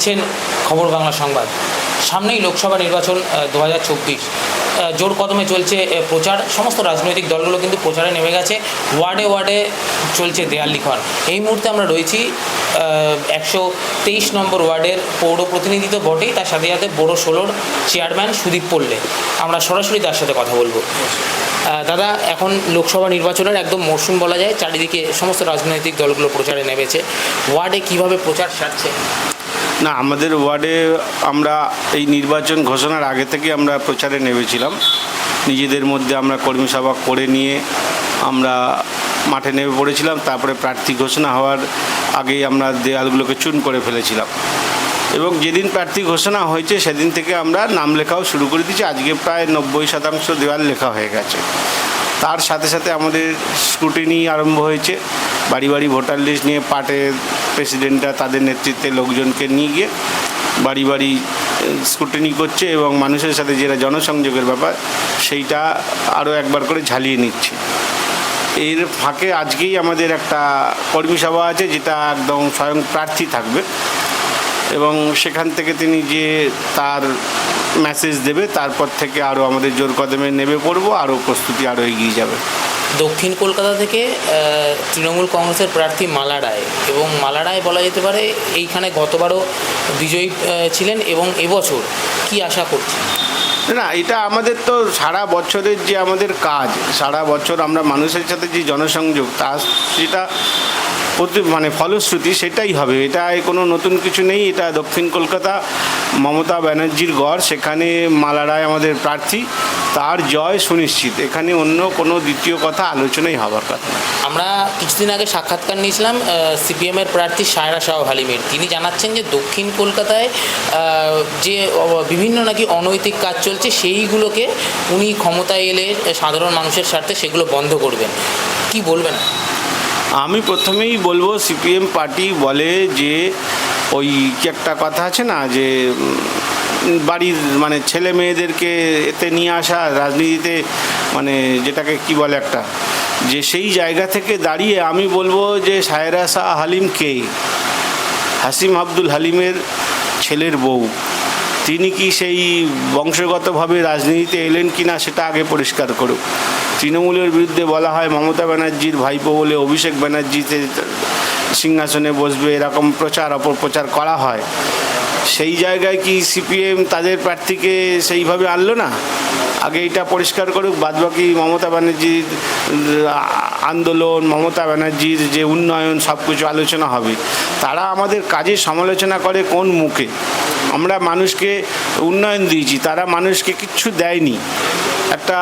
দেখছেন খবর বাংলা সংবাদ। সামনেই লোকসভা নির্বাচন দু হাজার চব্বিশ। জোর কদমে চলছে প্রচার। সমস্ত রাজনৈতিক দলগুলো কিন্তু প্রচারে নেমে গেছে। ওয়ার্ডে ওয়ার্ডে চলছে দেয়াল লিখন। এই মুহূর্তে আমরা রয়েছি একশো তেইশ নম্বর ওয়ার্ডের পৌর প্রতিনিধি তো বটেই। তার সাথে সাথে বড় ষোলোর চেয়ারম্যান সুদীপ পল্লে। আমরা সরাসরি তার সাথে কথা বলব। দাদা, এখন লোকসভা নির্বাচনের একদম মরশুম বলা যায়। চারিদিকে সমস্ত রাজনৈতিক দলগুলো প্রচারে নেমেছে। ওয়ার্ডে কীভাবে প্রচার সারছে? না, আমাদের ওয়ার্ডে আমরা এই নির্বাচন ঘোষণার আগে থেকে আমরা প্রচারে নেমেছিলাম। নিজেদের মধ্যে আমরা কর্মী সভা করে নিয়ে আমরা মাঠে নেমে পড়েছিলাম। তারপরে প্রার্থী ঘোষণা হওয়ার আগেই আমরা দেয়ালগুলোকে চুন করে ফেলেছিলাম। এবং যেদিন প্রার্থী ঘোষণা হয়েছে, সেদিন থেকে আমরা নাম লেখাও শুরু করে দিয়েছি। আজকে প্রায় নব্বই শতাংশ দেওয়াল লেখা হয়ে গেছে। তার সাথে সাথে আমাদের স্ক্রুটিনি আরম্ভ হয়েছে। বাড়ি বাড়ি ভোটার লিস্ট নিয়ে পার্টের প্রেসিডেন্টরা তাদের নেতৃত্বে লোকজনকে নিয়ে গিয়ে বাড়ি বাড়ি স্ক্রুটিনি করছে এবং মানুষের সাথে যেটা জনসংযোগের ব্যাপার, সেইটা আরও একবার করে ঝালিয়ে নিচ্ছে। এর ফাঁকে আজকেই আমাদের একটা কর্মী সভা আছে, যেটা একদম স্বয়ং প্রার্থী থাকবে এবং সেখান থেকে তিনি যে তার মেসেজ দেবে, তারপর থেকে আরও আমাদের জোর কদমে নেমে পড়ব, আরও প্রস্তুতি আরও এগিয়ে যাবে। দক্ষিণ কলকাতা থেকে তৃণমূল কংগ্রেসের প্রার্থী মালা রায়। এবং মালা রায় বলা যেতে পারে এইখানে গতবারও বিজয়ী ছিলেন এবং এবছর কি আশা করছেন? না, এটা আমাদের তো সারা বছরের যে আমাদের কাজ, সারা বছর আমরা মানুষের সাথে যে জনসংযোগ তা সেটা মানে ফলশ্রুতি সেটাই হবে। এটায় কোনো নতুন কিছু নেই। এটা দক্ষিণ কলকাতা, মমতা ব্যানার্জির গড়। সেখানে মালারায় আমাদের প্রার্থী। তার জয় সুনিশ্চিত। এখানে অন্য কোনো দ্বিতীয় কথা আলোচনাই হবার কথা আমরা কিছুদিন আগে সাক্ষাৎকার নিয়েছিলাম সিপিএমের প্রার্থী সায়রা শাহ হালিমের। তিনি জানাচ্ছেন যে দক্ষিণ কলকাতায় যে বিভিন্ন নাকি অনৈতিক কাজ চলছে, সেইগুলোকে উনি ক্ষমতায় এলে সাধারণ মানুষের স্বার্থে সেগুলো বন্ধ করবেন। কি বলবেন? আমি প্রথমেই বলব, সিপিএম পার্টি বলে যে ওই কি একটা কথা আছে না, যে বাড়ির মানে ছেলে মেয়েদেরকে এতে নিয়ে আসা, রাজনীতিতে মানে যেটাকে কি বলে একটা, যে সেই জায়গা থেকে দাঁড়িয়ে আমি বলব যে সায়রা শাহ হালিম কে? হাসিম আব্দুল হালিমের ছেলের বউ। তিনি কি সেই বংশগতভাবে রাজনীতিতে এলেন কি না সেটা আগে পরিষ্কার করুক। তৃণমূলের বিরুদ্ধে বলা হয়, মমতা ব্যানার্জির ভাইপো বলে অভিষেক ব্যানার্জিতে সিংহাসনে বসবে, এরকম প্রচার, অপপ্রচার করা হয়। সেই জায়গায় কি সিপিএম তাদের প্রার্থীকে সেইভাবে আনলো না? আগে এটা পরিষ্কার করুক, বাদবাকি মমতা ব্যানার্জির আন্দোলন, মমতা ব্যানার্জির যে উন্নয়ন সব কিছু আলোচনা হবে। তারা আমাদের কাজের সমালোচনা করে কোন মুখে? আমরা মানুষকে উন্নয়ন দিয়েছি, তারা মানুষকে কিচ্ছু দেয়নি। একটা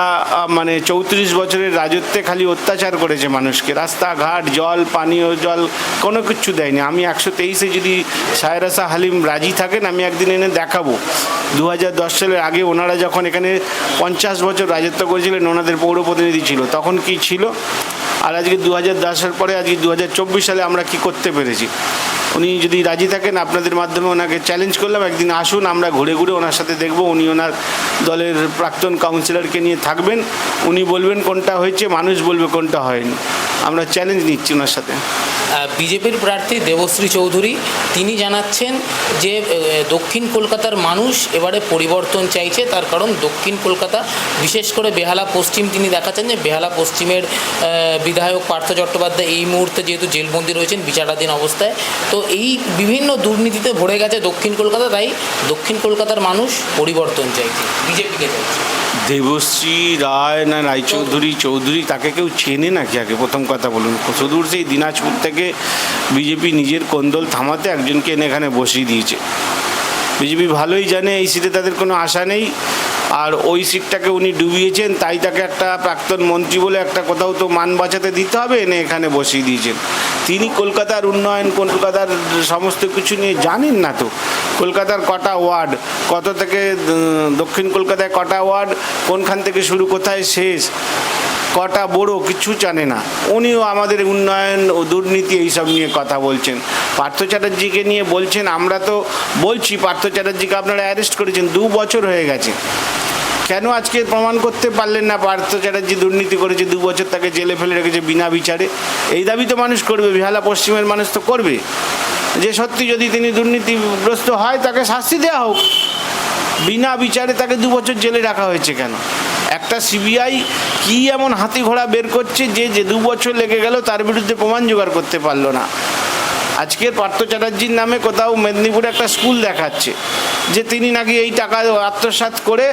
মানে চৌত্রিশ বছরের রাজত্বে খালি অত্যাচার করেছে মানুষকে। রাস্তাঘাট, জল, পানীয় জল, কোনো কিছু দেয়নি। আমি একশো তেইশে যদি সায়রাসা হালিম রাজি থাকেন, আমি একদিন এনে দেখাবো। দু হাজার দশ সালের আগে ওনারা যখন এখানে পঞ্চাশ বছর রাজত্ব করেছিলেন, ওনাদের পৌর প্রতিনিধি ছিল। তখন কি ছিল? আর আজকে দু হাজার দশের পরে, আজকে দু হাজার চব্বিশ সালে আমরা কি করতে পেরেছি? উনি যদি রাজি থাকেন, আপনাদের মাধ্যমে ওনাকে চ্যালেঞ্জ করলাম। একদিন আসুন, আমরা ঘুরে ঘুরে ওনার সাথে দেখব। উনি ওনার দলের প্রাক্তন কাউন্সিলরকে নিয়ে থাকবেন। উনি বলবেন কোনটা হয়েছে, মানুষ বলবে কোনটা হয়নি। আমরা চ্যালেঞ্জ নিচ্ছি ওনার সাথে। বিজেপির প্রার্থী দেবশ্রী চৌধুরী, তিনি জানাচ্ছেন যে দক্ষিণ কলকাতার মানুষ এবারে পরিবর্তন চাইছে, তার কারণ দক্ষিণ কলকাতা, বিশেষ করে বেহালা, পশ্চিম, তিনি দেখাচ্ছেন যে বেহালা, পশ্চিমের বিধায়ক পার্থ চট্টোপাধ্যায় এই মুহূর্তে যেহেতু জেলবন্দি রয়েছেন, বিচারাধীন অবস্থায়। তো এই বিভিন্ন দুর্নীতিতে ভরে গেছে দক্ষিণ কলকাতা, তাই দক্ষিণ কলকাতার মানুষ পরিবর্তন চাইছে, বিজেপিকে চাইছে। দেবশ্রী রায় না রায়চৌধুরী, চৌধুরী, তাকে কেউ চেনে নাকি? আগে প্রথম কথা বলুন। সুদূর সেই দিনাজপুর থেকে বিজেপি নিজের কোন্দল থামাতে একজনকে এনে এখানে বসিয়ে দিয়েছে। বিজেপি ভালোই জানে এই সিটে তাদের কোনো আশা নেই। আর ওই সিটটাকে উনি ডুবিয়েছেন, তাই তাকে একটা প্রাক্তন মন্ত্রী বলে একটা কোথাও তো মান বাঁচাতে দিতে হবে, এনে এখানে বসিয়ে দিয়েছেন। তিনি কলকাতার উন্নয়ন কলকাতার সমস্ত কিছু নিয়ে জানেন না তো। কলকাতার কটা ওয়ার্ড, কত থেকে দক্ষিণ কলকাতায় কটা ওয়ার্ড, কোনখান থেকে শুরু, কোথায় শেষ কটা বড় কিছু জানে না। উনিও আমাদের উন্নয়ন ও দুর্নীতি এইসব নিয়ে কথা বলছেন। পার্থ চ্যাটার্জিকে নিয়ে বলছেন, আমরা তো বলছি, পার্থ চ্যাটার্জিকে আপনারা অ্যারেস্ট করেছেন, দু বছর হয়ে গেছে। কেন আজকে প্রমাণ করতে পারলেন না? পার্থ চ্যাটার্জি দুর্নীতি করেছে, দু বছর তাকে জেলে ফেলে রেখেছে বিনা বিচারে। এই দাবি তো মানুষ করবে, বেহালা পশ্চিমের মানুষ তো করবে। যে সত্যি যদি তিনি দুর্নীতিগ্রস্ত হয়, তাকে শাস্তি দেওয়া হোক। বিনা বিচারে তাকে দু বছর জেলে রাখা হয়েছে কেন? একটা সিবিআই কি এমন হাতি ঘোড়া বের করছে যে যে দু বছর লেগে গেল তার বিরুদ্ধে প্রমাণ জোগাড় করতে পারল না। আজকের পার্থ চ্যাটার্জির নামে কোথাও মেদিনীপুরে একটা স্কুল দেখাচ্ছে, যে তিনি নাকি এই টাকা আত্মসাৎ করে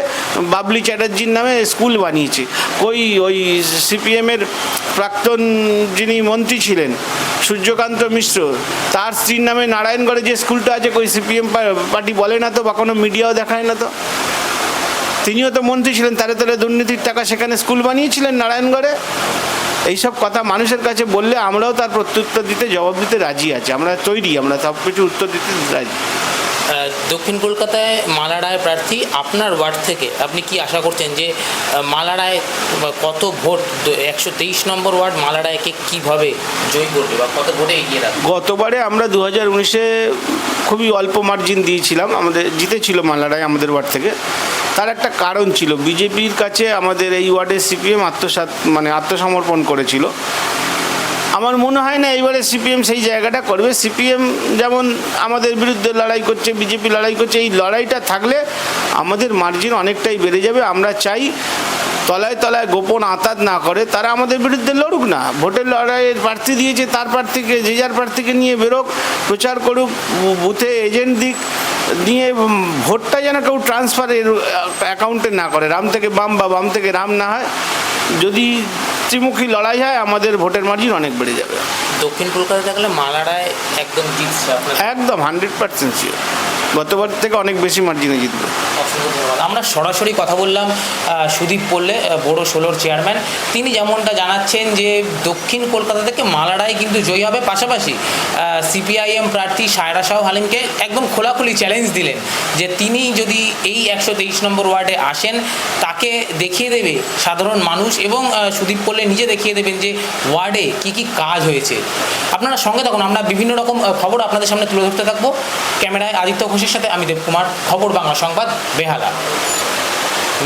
বাবলি চ্যাটার্জির নামে স্কুল বানিয়েছে। কই ওই সিপিএমের প্রাক্তন যিনি মন্ত্রী ছিলেন, সূর্যকান্ত মিশ্র, তার স্ত্রীর নামে নারায়ণগড়ে যে স্কুলটা আছে, কই সিপিএম পার্টি বলে না তো বা কোনো মিডিয়াও দেখায় না তো? তিনিও তো মন্ত্রী ছিলেন তারে তারে দুর্নীতির টাকা সেখানে স্কুল বানিয়েছিলেন নারায়ণগড়ে। এইসব কথা মানুষের কাছে বললে আমরাও তার প্রত্যুত্তর দিতে জবাব দিতে রাজি আছি। আমরা তৈরি আমরা সব কিছু উত্তর দিতে রাজি। দক্ষিণ কলকাতায় মালা রায় প্রার্থী আপনার ওয়ার্ড থেকে আপনি কি আশা করছেন যে মালা রায় কত ভোট একশো তেইশ নম্বর ওয়ার্ড মালা রায়কে কীভাবে জয়ী করবে বা কত ভোটে এগিয়ে রাখবে? গতবারে আমরা দু হাজার উনিশে খুবই অল্প মার্জিন দিয়েছিলাম। আমাদের জিতেছিল মালারায় আমাদের ওয়ার্ড থেকে। তার একটা কারণ ছিল। বিজেপির কাছে আমাদের এই ওয়ার্ডে সিপিএম আত্মসাৎ মানে আত্মসমর্পণ করেছিল। আমার মনে হয় না এইবারে সিপিএম সেই জায়গাটা করবে। সিপিএম যেমন আমাদের বিরুদ্ধে লড়াই করছে, বিজেপি লড়াই করছে, এই লড়াইটা থাকলে আমাদের মার্জিন অনেকটাই বেড়ে যাবে। আমরা চাই তলায় তলায় গোপন আতাত না করে তারা আমাদের বিরুদ্ধে লড়ুক না। ভোটের লড়াইয়ের প্রার্থী দিয়েছে, তার প্রার্থীকে, যে যার প্রার্থীকে নিয়ে বেরোক, প্রচার করুক বুথে এজেন্ট দিক নিয়ে ভোটটা যেন কেউ ট্রান্সফারের অ্যাকাউন্টে না করে। রাম থেকে বাম বা বাম থেকে রাম না হয় যদি ত্রিমুখী লড়াই হয় আমাদের ভোটের মার্জিন অনেক বেড়ে যাবে। দক্ষিণ কলকাতা থাকলে মালারায় একদম জিতছে একদম হান্ড্রেড পার্সেন্ট গতবার থেকে অনেক বেশি মার্জিনে জিতবে। আমরা সরাসরি কথা বললাম সুদীপ পল্লে বড় ষোলোর চেয়ারম্যান তিনি যেমনটা জানাচ্ছেন যে দক্ষিণ কলকাতা থেকে মালাডাই কিন্তু জয়ী হবে পাশাপাশি সিপিআইএম প্রার্থী সায়রা শাহ হালিমকে একদম খোলাখুলি চ্যালেঞ্জ দিলেন যে তিনি যদি এই একশো তেইশ নম্বর ওয়ার্ডে আসেন, তাকে দেখিয়ে দেবে সাধারণ মানুষ এবং সুদীপ পল্লে নিজে দেখিয়ে দেবেন যে ওয়ার্ডে কি কি কাজ হয়েছে। আপনারা সঙ্গে থাকুন, আমরা বিভিন্ন রকম খবর আপনাদের সামনে তুলে ধরতে থাকব। ক্যামেরায় আদিত্য ঘোষের সাথে আমি দেবকুমার, খবর বাংলা সংবাদ। বেহালা